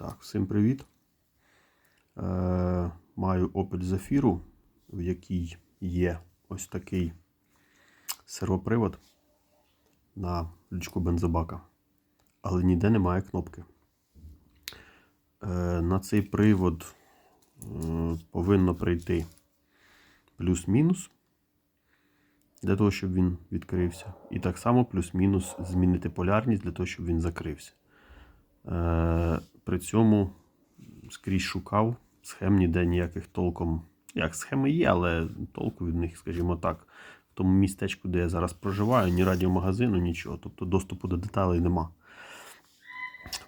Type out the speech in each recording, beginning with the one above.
Так, всім привіт. Е, маю Opel Zafira, в якій є ось такий сервопривод на лючку бензобака, але ніде немає кнопки. Е, на цей привод е, повинно прийти плюс-мінус для того, щоб він відкрився. І так само плюс-мінус змінити полярність для того, щоб він закрився. Цьому скрізь шукав схем ніде ніяких толком. Як схеми є, але толку від них, скажімо так, в тому містечку, де я зараз проживаю, ні радіомагазину, нічого. Тобто доступу до деталей нема.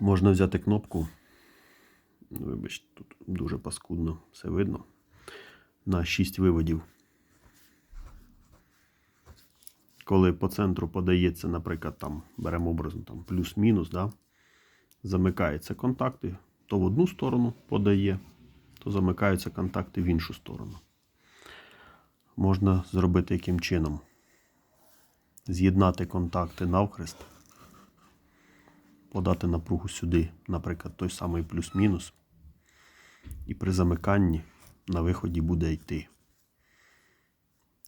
Можна взяти кнопку. Вибачте, тут дуже паскудно все видно. На 6 виводів. Коли по центру подається, наприклад, там беремо образно там плюс-мінус, да, замикаються контакти, то в одну сторону подає, то замикаються контакти в іншу сторону. Можна зробити яким чином? З'єднати контакти навхрест, подати напругу сюди, наприклад, той самий плюс-мінус, і при замиканні на виході буде йти.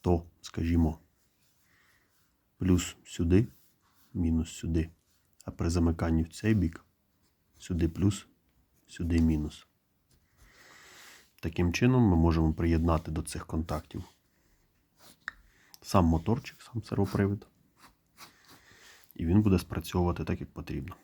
То, скажімо, плюс сюди, мінус сюди. А при замиканні в цей бік сюди плюс, сюди мінус. Таким чином ми можемо приєднати до цих контактів сам моторчик, сам сервопривід. І він буде спрацьовувати так, як потрібно.